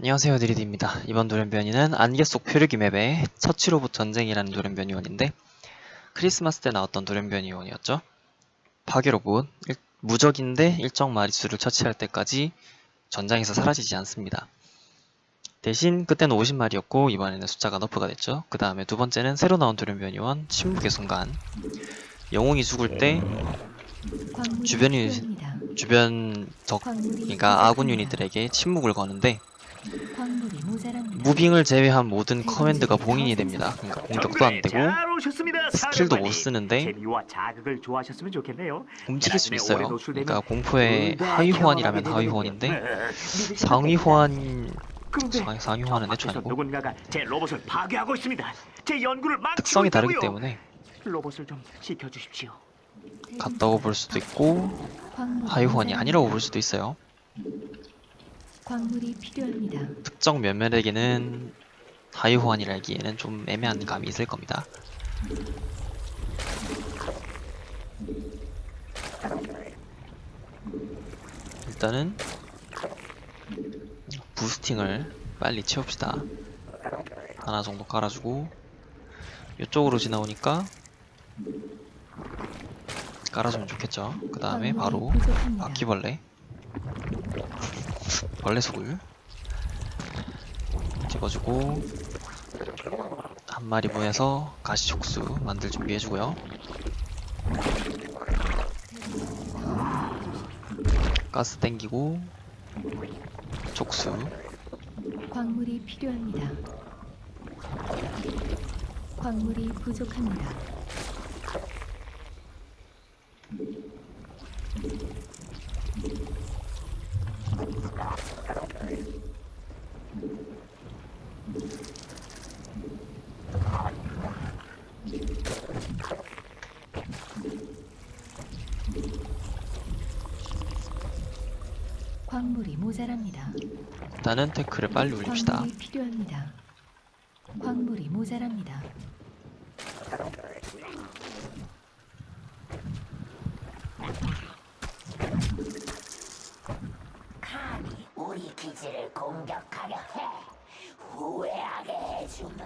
안녕하세요 드리드입니다. 이번 노련변이는 안개 속 표류기 맵의 처치로봇 전쟁이라는 노련변 요원인데 크리스마스 때 나왔던 노련변 요원이었죠. 파괴로봇 일- 무적인데 일정 마리수를 처치할 때까지 전장에서 사라지지 않습니다. 대신 그때는 50마리였고 이번에는 숫자가 너프가 됐죠. 그 다음에 두 번째는 새로 나온 도련변 요원 침묵의 순간 영웅이 죽을 때 주변이 주변 적 그러니까 아군 유닛들에게 침묵을 거는데 무빙을 제외한 모든 커맨드가 봉인이 됩니다. 그러니까 공격도 안 되고 잘 오셨습니다, 스킬도 못 사령관님. 쓰는데 재미와 자극을 좋아하셨으면 좋겠네요. 움직일 수 있어요. 그러니까 공포의 둘다 하위 호환이라면 하위. 호환인데 상위. 호환 상- 상위 호환은 저 애초 아니고 누군가가 제 로봇을 파괴하고 있습니다. 제 연구를 망치고 특성이 다르기 있다고요. 때문에 로봇을 좀 지켜주십시오. 같다고 볼 수도 있고 하위 호환이 아니라고 볼 수도 있어요. 광물이 필요합니다. 특정 몇몇에게는 하위 호환이라기에는 좀 애매한 감이 있을 겁니다. 일단은 부스팅을 빨리 채웁시다. 하나 정도 깔아주고 이쪽으로 지나오니까 깔아주면 좋겠죠. 그 다음에 바로. 바퀴벌레 벌레 속을 집어주고 한 마리 보내서 가시촉수 만들 준비해주고요 가스 땡기고 촉수 광물이 필요합니다. 광물이 부족합니다. 광물이 모자랍니다. 일단은 태클을 빨리 올립시다 광물이 필요합니다. 광물이 모자랍니다. 감히 우리 기지를 공격하려 해 후회하게 해주마.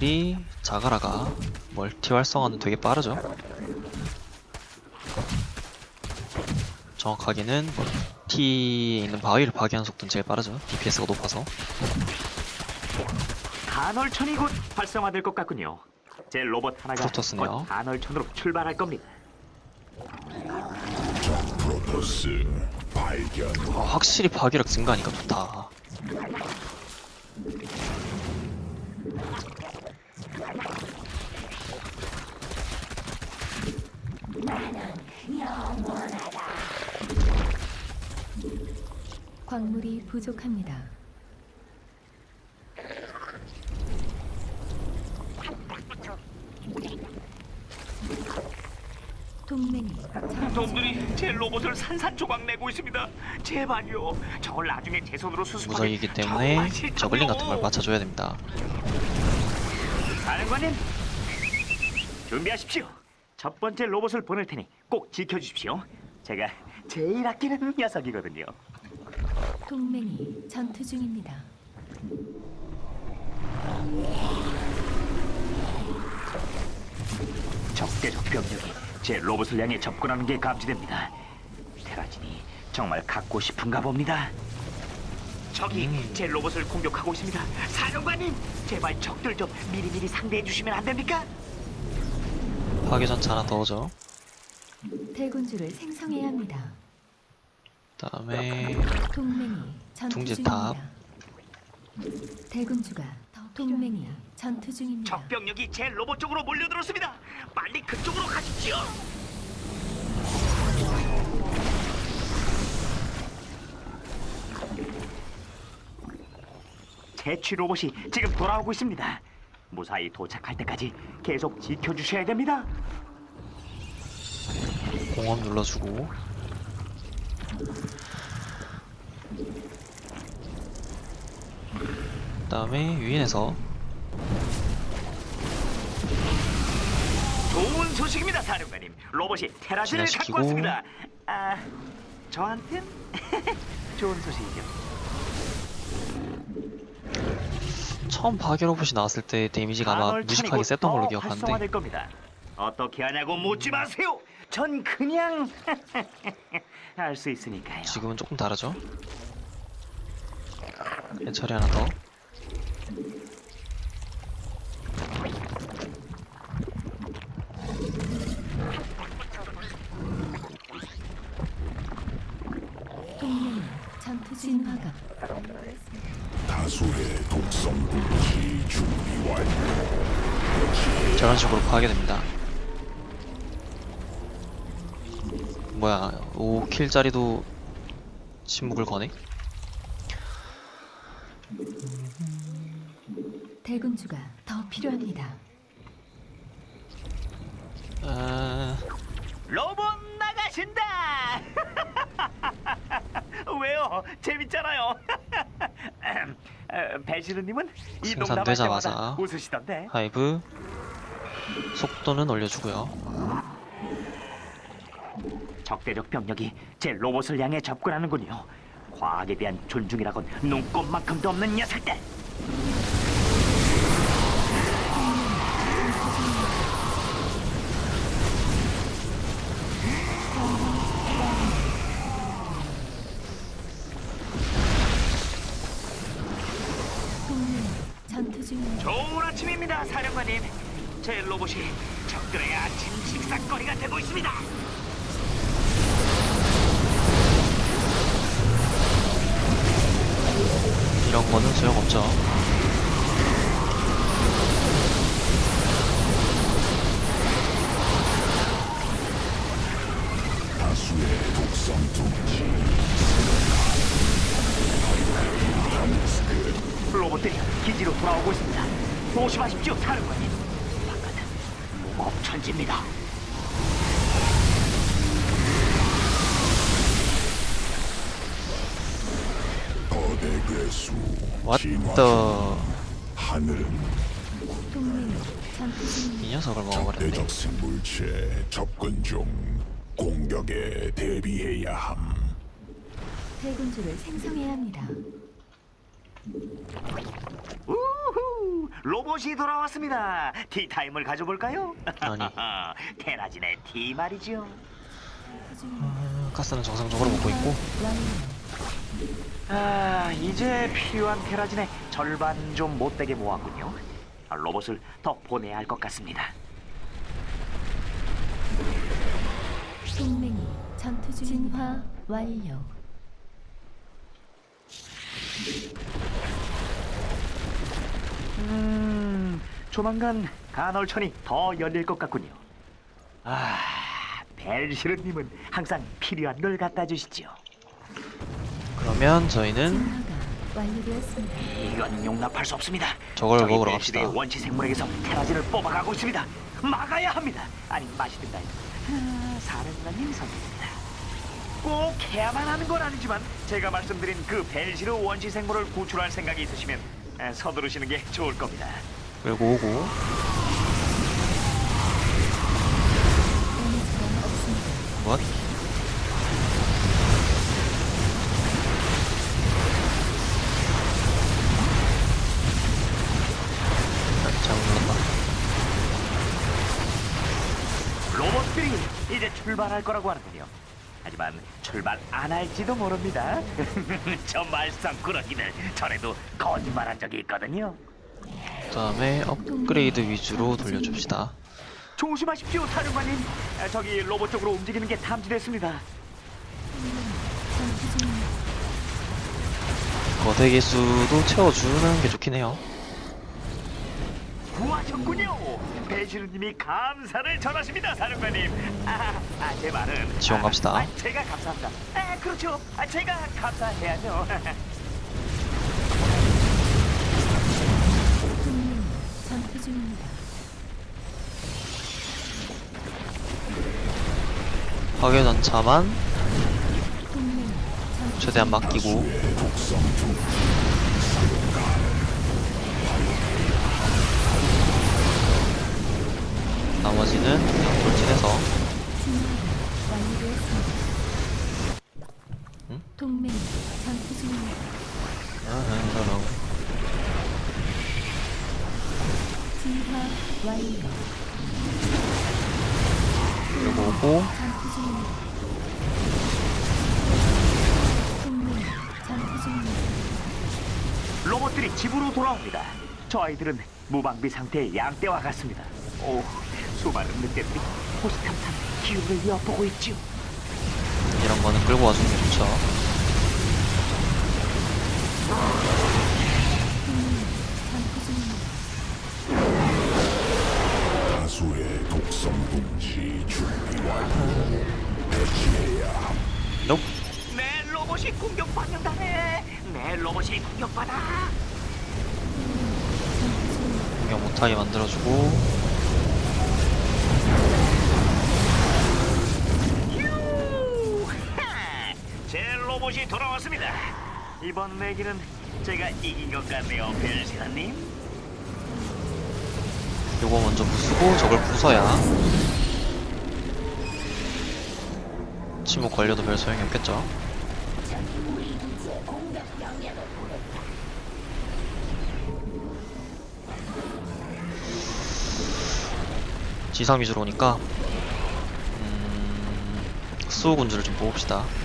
확실히 자가라가 멀티 활성화는 되게 빠르죠 정확하게는 멀티에 있는 바위를 파괴하는 속도는 제일 빠르죠 DPS가 높아서 간헐천이 곧 활성화될 것 같군요. 제 로봇 하나가 프로토스네요. 곧 간헐천으로 출발할 겁니다. 프로토스 발견 아, 확실히 파괴력 증가하니까 좋다 광물이 부족합니다. 동맹이 놈들이 제 로봇을 산산조각 내고 있습니다. 제발요. 저걸 나중에 제 손으로 수습하기 무적이기 때문에 정말 싫다고요. 저글링 같은 걸 맞춰줘야 됩니다 사령관님 준비하십시오. 첫 번째 로봇을 보낼 테니 꼭 지켜주십시오. 제가 제일 아끼는 녀석이거든요. 동맹이 전투 중입니다. 적대적 병력이 제 로봇을 향해 접근하는 게 감지됩니다. 테라진이 정말 갖고 싶은가 봅니다. 적이 음. 제 로봇을 공격하고 있습니다. 사령관님, 제발 적들 좀 미리미리 상대해 주시면 안 됩니까? 파괴 전차 하나 더 오죠 대군주를 생성해야 합니다. 그다음에 동맹이 전투 둥지탑. 중입니다. 대군주가 동맹이 전투 중입니다. 적 병력이 제 로봇 쪽으로 몰려들었습니다. 빨리 그쪽으로 가십시오. 채취 로봇이 지금 돌아오고 있습니다. 무사히 도착할 때까지 계속 지켜주셔야 됩니다. 공업 눌러주고 그 다음에 유인해서 좋은 소식입니다, 사령관님. 로봇이 진화시키고. 갖고 왔습니다. 아, 저한텐 좋은 소식이죠. 처음 파괴 로봇이 나왔을 때 데미지가 아마 간헐천이 무식하게 곧 셌던 걸로 더 기억하는데 활성화될 겁니다. 어떻게 하냐고 묻지 마세요. 전 그냥 할수 있으니까요. 지금은 조금 다르죠? 해처리 하나 더 동맹이 전투 진화가 다수의 독성 불치 준비 완료. 저런 식으로 파괴됩니다 뭐야 5킬짜리도 침묵을 거네? 대군주가 더 필요합니다. 아... 로봇 나가신다. 왜요? 재밌잖아요. 어, 배시르님은 이 농담할 생산되자마자 때마다 웃으시던데. 하이브 속도는 올려주고요 적대적 병력이 제 로봇을 향해 접근하는군요. 과학에 대한 존중이라곤 눈꼽만큼도 없는 녀석들. 로봇이 적들의 아침 식사거리가 되고 있습니다. 이런 거는 소용없죠 다수의 독성 불치. 로봇들이 기지로 돌아오고 있습니다. 조심하십시오, 사령관님. 바깥은 무법천지입니다. 거대 괴수. 진화. the... 하늘. 동맹이 전투 중입니다. 이 녀석을 먹어버렸네 적대적 생물체 접근 중. 공격에 대비해야 함. 대군주를 생성해야 합니다. 우후! 로봇이 돌아왔습니다. 티타임을 가져볼까요? 아니. 테라진의 티 말이죠. 아, 가스는 정상적으로 먹고 있고. 아, 이제 필요한 테라진의 절반 좀 못되게 모았군요. 아, 로봇을 더 보내야 할 것 같습니다. 동맹이 전투 중 진화 완료. 음, 조만간 간헐천이 더 열릴 것 같군요. 아, 벨시르님은 항상 필요한 걸 갖다 주시죠. 그러면 저희는 진화가 완료되었습니다. 이건 용납할 수 없습니다. 저걸 저희 먹으러 벨시르의 갑시다. 원시 생물에게서 테라진을 뽑아가고 있습니다. 막아야 합니다. 아니 마시든가요. 아, 사령관님 선택입니다. 꼭 해야만 하는 건 아니지만 제가 말씀드린 그 벨시르 원시 생물을 구출할 생각이 있으시면 아, 서두르시는 게 좋을 겁니다. 끌고 오고 로봇들이 이제 출발할 거라고 하는군요. 하지만 출발 안 할지도 모릅니다. 저 말썽꾸러기들 전에도 거짓말한 적이 있거든요. 그 다음에 업그레이드 위주로 돌려줍시다 조심하십시오, 사령관님. 아, 저기 로봇 쪽으로 움직이는 게 탐지됐습니다. 거대 개수도 채워주는 게 좋긴 해요 구하셨군요. 배시루님이 감사를 전하십니다, 사령관님. 아, 아, 제 말은 지원 갑시다. 아, 아, 제가 감사합니다. 아, 그렇죠. 아, 제가 감사해야죠. 동맹이 전투 중입니다. 파괴 전차만 동맹이 전투 최대한 맡기고 나머지는 그냥 돌진해서. 아, 로봇들이 집으로 돌아옵니다. 저 아이들은 무방비 상태의 양떼와 같습니다. 오, 수많은 늑대들이 호시탐탐 기운을 엿보고 있지요. 이런 거는 끌고 와주는 게 좋죠. 다수의 독성 둥지 준비 완료. 배치해야 함. Nope. 내 로봇이 공격받는다네. 내 로봇이 공격받아. 공격 못하게 만들어주고 돌아왔습니다. 이번 내기는 제가 이긴 것 같네요, 벨시라님. 요거 먼저 부수고 저걸 부숴야 침묵 걸려도 별 소용이 없겠죠. 지상 위주로 오니까 음, 수호 군주를 좀 뽑읍시다.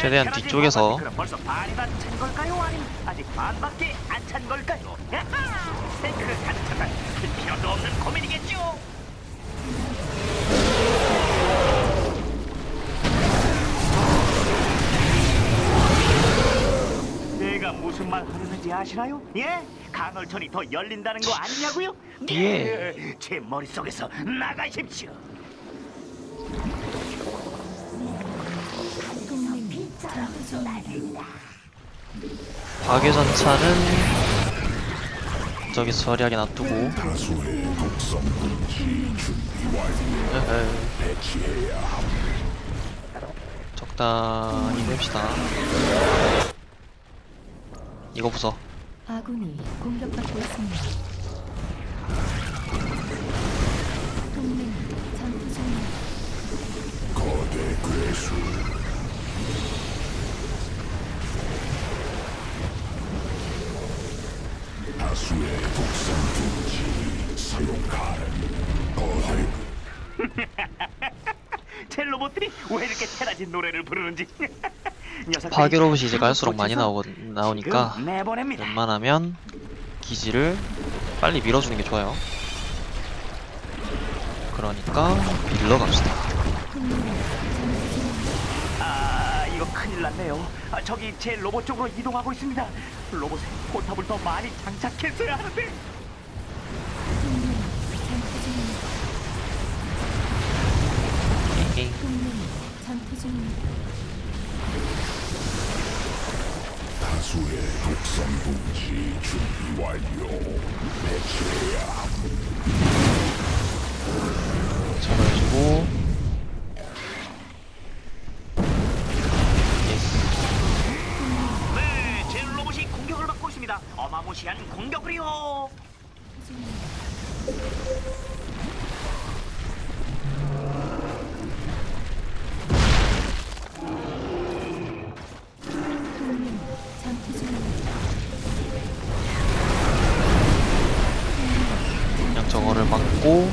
최대한 테라진 뒤쪽에서. 로봇은 그럼 벌써 반이나 찬 걸까요? 아니면 아직 반밖에 안 찬 걸까요? 야하! 탱크를 가득 차다 할 필요도 없는 고민이겠죠. 내가 무슨 말 하려는지 아시나요? 예? 간헐천이 더 열린다는 거 아니냐고요? 예. 제 머릿속에서 나가십시오. 파괴전차는 저기 처리하게 놔두고. 적당히 냅시다. 이거 부숴. 아군이 공격받고 있습니다. 수의 독성 둥지 사용 가능. 거대 제 로봇들이 왜 이렇게 테라진 노래를 부르는지. 녀석들이 파괴 로봇이 이제 갈수록 많이 나오, 나오니까 지금 내보냅니다. 웬만하면 기지를 빨리 밀어주는 게 좋아요. 그러니까 밀러 갑시다. 큰일 났네요. 아, 저기 제 로봇 쪽으로 이동하고 있습니다. 로봇에 포탑을 더 많이 장착했어야 하는데. 동맹이 전투 중입니다. 에헤이. 동맹이 전투 중입니다. 다수의 독성 둥지 준비 완료. 배치해야. 저거 해주고 막고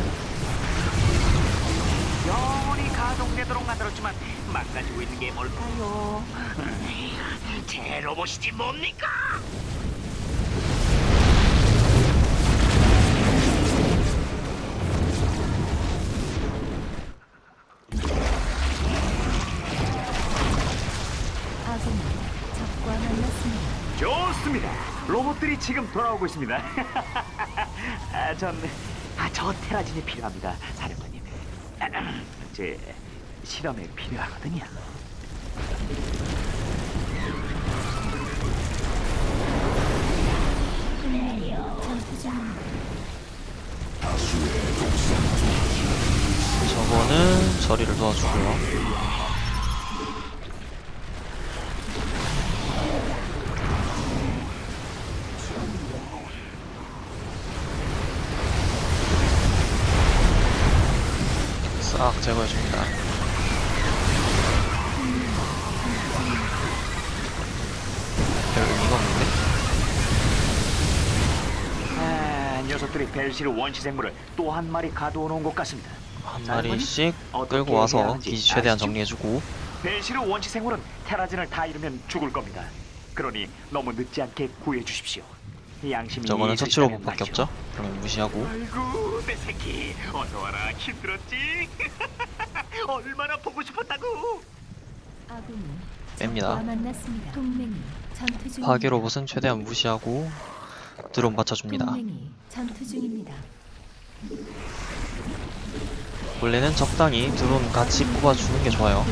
영원히 가동되도록 만들었지만 망가지고 있는 게 뭘까요? 음, 제 로봇이지 뭡니까? 아군이 적과 만났습니다. 좋습니다. 로봇들이 지금 돌아오고 있습니다. 아, 전, 아, 저 테라진이 필요합니다, 사령관님. 제 실험에 필요하거든요. 저거는 저리를 도와주고요. 녀석들이 벨시르 원시 생물을 또 한 마리 가둬 놓은 것 같습니다. 한 마리씩 끌고 와서 기지 최대한? 정리해주고 벨시르 원시 생물은 테라진을 다 잃으면 죽을 겁니다. 그러니 너무 늦지 않게 구해 주십시오. 양심이 저거는 있으시다면 처치 로봇밖에 말이죠. 없죠? 그러면 무시하고 아이고 내 새끼 어서 와라 힘들었지? 얼마나 보고 싶었다고? 아군이 뺍니다. 적과 만났습니다. 동맹이 전투 중입니다. 파괴 로봇은 최대한 무시하고 드론 받쳐줍니다. 원래는 적당히 드론 같이 뽑아주는 게 좋아요.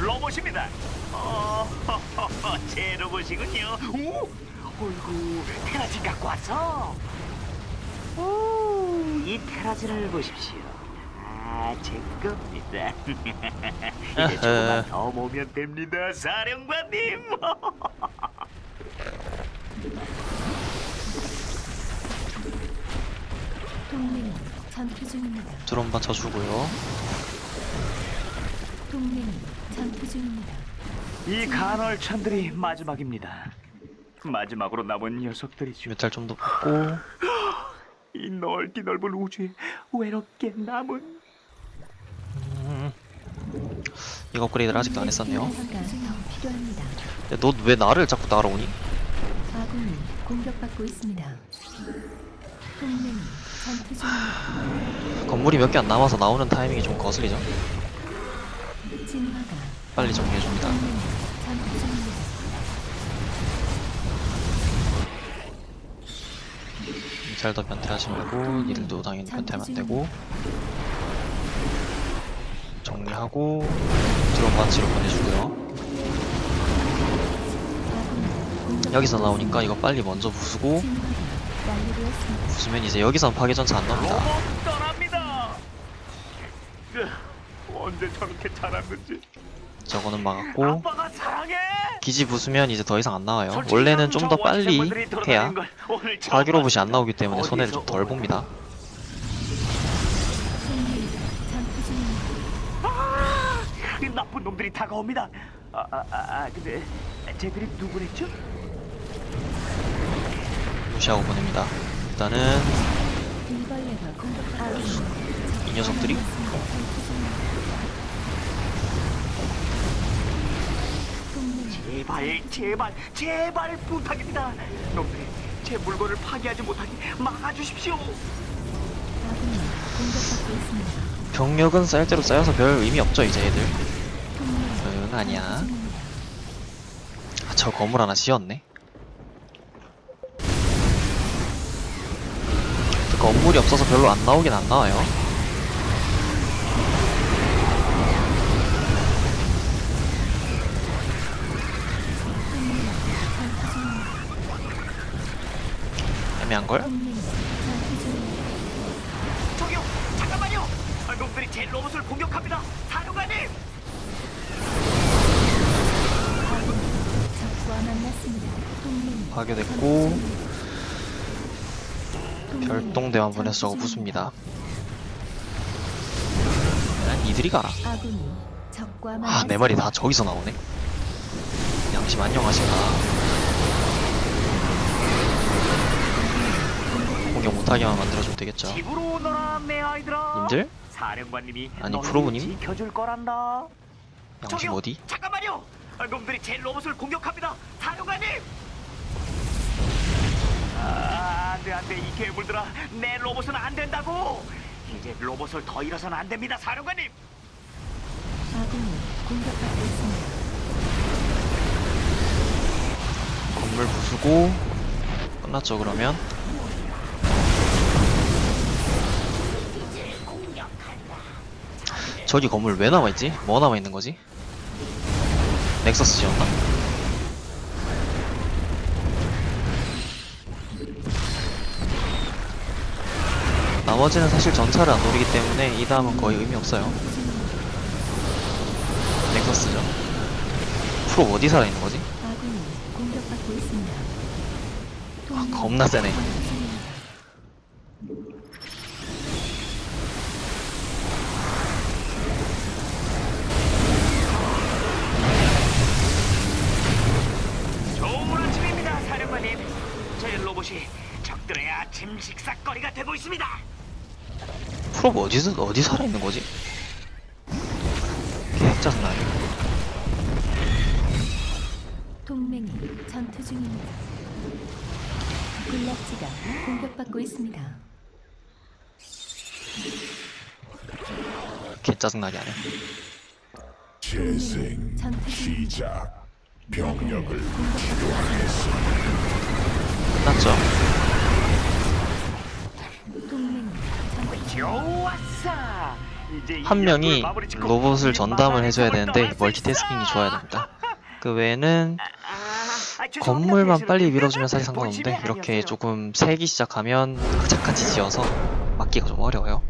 로봇입니다 어, 제 로봇이군요 오, 어이구 테라진 갖고 왔어 오, 이 테라진을 보십시오. 아, 제 겁니다. 이제 조금만 더 모으면 됩니다 사령관님. 동맹이 전투 중입니다. 드론 받쳐주고요. 동맹이 전투 중입니다. 이 간헐천들이 마지막입니다. 마지막으로 남은 녀석들이죠. 뮤탈 좀 더 뽑고 이 넓디 넓은 우주에 외롭게 남은 이거 업그레이드를 아직도 안 했었네요. 에너지가 더 필요합니다. 너 왜 나를 자꾸 따라오니? 아군이 공격받고 있습니다. 동맹이 전투 중입니다. 건물이 몇 개 안 남아서 나오는 타이밍이 좀 거슬리죠? 진화가 빨리 정리해줍니다. 동맹이 전투 중입니다. 뮤탈 더 변태하지 말고 일도 당연히 변태하면 안 되고 정리하고 드론 마치로 보내주고요. 여기서 나오니까 이거 빨리 먼저 부수고. 부수면 이제 여기선 파괴전차 안 나옵니다. 으, 언제 저렇게 자랐는지. 저거는 막았고 아빠가 사랑해. 기지 부수면 이제 더 이상 안 나와요. 원래는 저좀더 빨리 해야 걸 오늘 처음 파괴 로봇이 안 봤어요. 나오기 때문에 손해를 좀 덜 봅니다. 아, 이 나쁜 놈들이 다가옵니다. 아, 아, 아, 아, 근데 쟤들이 누구랬죠? 무시하고 보냅니다. 일단은. 이 녀석들이 제발, 제발, 제발 부탁입니다. 놈들이 제 물건을 파괴하지 못하게 막아주십시오. 아군이 공격받고 있습니다. 병력은 쌓일 대로 쌓여서 별 의미 없죠 이제 애들. 동맹이 응 아니야. 전투 중입니다. 아, 저 건물 하나 지었네. 그 건물이 없어서 별로 안 나오긴 안 나와요. 애매한 걸? 저기요, 잠깐만요. 아, 놈들이 제 로봇을 공격합니다. 사령관님. 파괴됐고. 동맹이 별동대만 보내서 부숩니다. 난 이들이 가라. 아. 내 말이 다 저기서 나오네. 양심 안녕하신가. 공격 못하게만 만들어주면 되겠죠. 집으로 오너라 내 아이들아. 님들? 사령관님이 아니, 프로브님? 지켜줄 거란다. 양심 저기요, 어디? 잠깐만요. 아, 놈들이 제 로봇을 공격합니다. 사령관님. 아, 안돼 안돼 이 괴물들아 내 로봇은 안 된다고. 이제 로봇을 더 잃어서는 안 됩니다, 사령관님. 아군이 공격받고 있습니다. 건물 부수고 끝났죠 그러면 저기 건물 왜 남아있지? 뭐 남아있는 거지? 넥서스였나? 나머지는 사실 전차를 안 노리기 때문에 이 다음은 거의 의미 없어요. 넥서스죠. 프로 어디 살아있는 거지? 동맹이 겁나 세네. 프로 어디서 어디 살아 있는 거지? 개 짜증나네. 동맹이 전투 중입니다. 군락지가 공격받고 있습니다. 개 짜증나게 하네. 재생 전투 중입니다. 시작 병력을 공격받고 끝났죠? 있습니다. 동맹이 전투 좋았어. 이제 이 한 명이 로봇을 이 전담을 해줘야 또 되는데 멀티태스킹이. 좋아야 됩니다. 그 외에는 아, 아, 죄송합니다, 건물만. 빨리 밀어주면 사실 상관없는데 이렇게. 조금 세기 시작하면 악착같이 지어서 막기가 좀 어려워요.